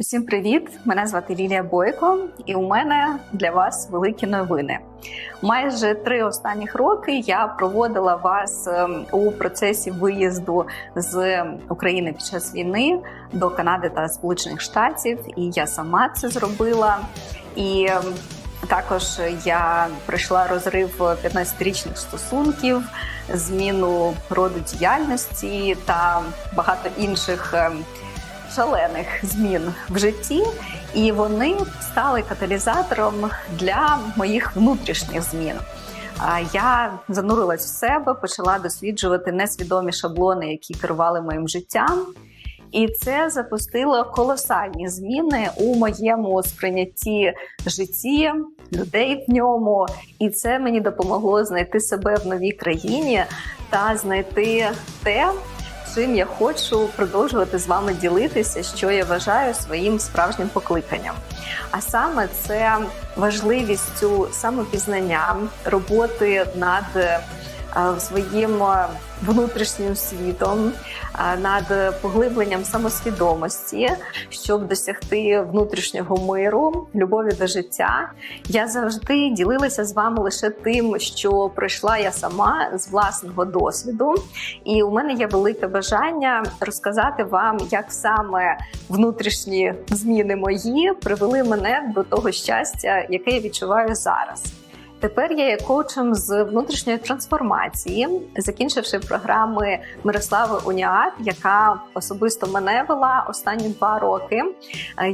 Усім привіт! Мене звати Лілія Бойко, і у мене для вас великі новини. Майже три останніх роки я проводила вас ем, у процесі виїзду з України під час війни до Канади та Сполучених Штатів, і я сама це зробила. І ем, також я пройшла розрив 15-річних стосунків, зміну роду діяльності та багато інших. Шалених змін в житті, і вони стали каталізатором для моїх внутрішніх змін. А Я занурилась в себе, почала досліджувати несвідомі шаблони, які керували моїм життям. І це запустило колосальні зміни у моєму сприйнятті житті, людей в ньому. І це мені допомогло знайти себе в новій країні та знайти те, чим я хочу продовжувати з вами ділитися, що я вважаю своїм справжнім покликанням. А саме це важливістю самопізнання, роботи над е, своїм е, внутрішнім світом, е, над поглибленням самосвідомості, щоб досягти внутрішнього миру, любові до життя. Я завжди ділилася з вами лише тим, що пройшла я сама з власного досвіду, і у мене є велике бажання розказати вам, як саме внутрішні зміни мої привели мене до того щастя, яке я відчуваю зараз. Тепер я є коучем з внутрішньої трансформації, закінчивши програми Мирослави Уніат, яка особисто мене вела останні два роки.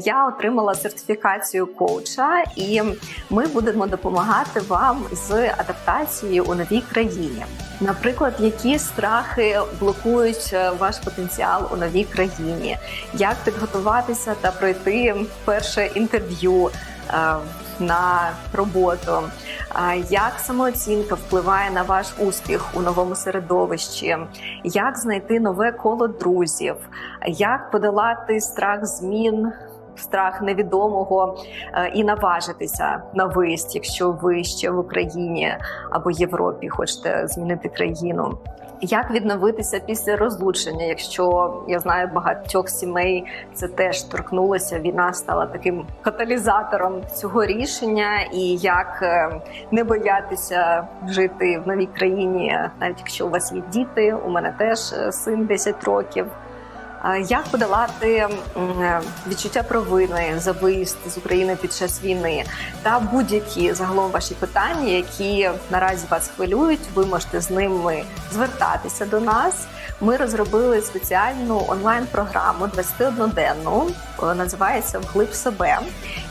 Я отримала сертифікацію коуча, і ми будемо допомагати вам з адаптацією у новій країні. Наприклад, які страхи блокують е, ваш потенціал у новій країні, як підготуватися та пройти перше інтерв'ю на роботу, як самооцінка впливає на ваш успіх у новому середовищі, як знайти нове коло друзів, як подолати страх змін. Страх невідомого е, і наважитися на виїзд, якщо ви ще в Україні або Європі хочете змінити країну. Як відновитися після розлучення, якщо я знаю багатьох сімей, це теж торкнулося. Війна стала таким каталізатором цього рішення, і як е, не боятися жити в новій країні, навіть якщо у вас є діти. У мене теж е, син 10 років. Як подолати е, відчуття провини за виїзд з України під час війни та будь-які загалом ваші питання, які наразі вас хвилюють, ви можете з ними звертатися до нас. Ми розробили спеціальну онлайн-програму 21-денну, е, називається Вглиб себе.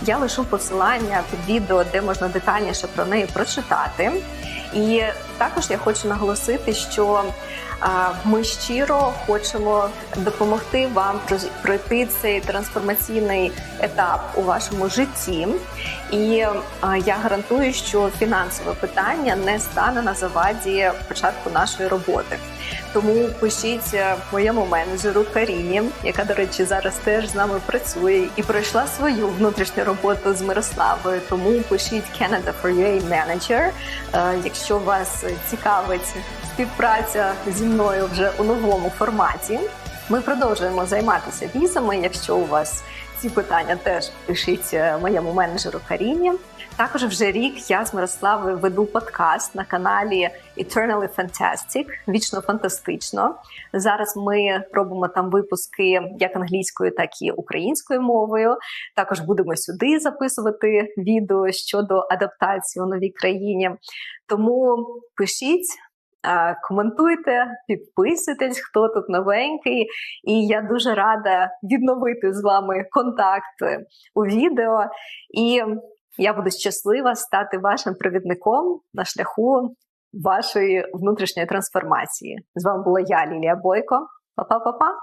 Я лишу посилання під відео, де можна детальніше про неї прочитати. І також я хочу наголосити, що ми щиро хочемо допомогти вам пройти цей трансформаційний етап у вашому житті. І я гарантую, що фінансове питання не стане на заваді початку нашої роботи. Тому пишіть е, моєму менеджеру Каріні, яка, до речі, зараз теж з нами працює і пройшла свою внутрішню роботу з Мирославою. Тому пишіть Canada for UA Manager, е, якщо вас цікавить співпраця зі мною вже у новому форматі. Ми продовжуємо займатися візами. Якщо у вас ці питання теж пишіть е, моєму менеджеру Каріні. Також вже рік я з Мирославою веду подкаст на каналі Eternally Fantastic, вічно фантастично. Зараз ми робимо там випуски як англійською, так і українською мовою. Також будемо сюди записувати відео щодо адаптації у новій країні. Тому пишіть. Е, Коментуйте, підписуйтесь, хто тут новенький, і я дуже рада відновити з вами контакт у відео. І я буду щаслива стати вашим провідником на шляху вашої внутрішньої трансформації. З вами була я, Лілія Бойко. Па-па-па-па!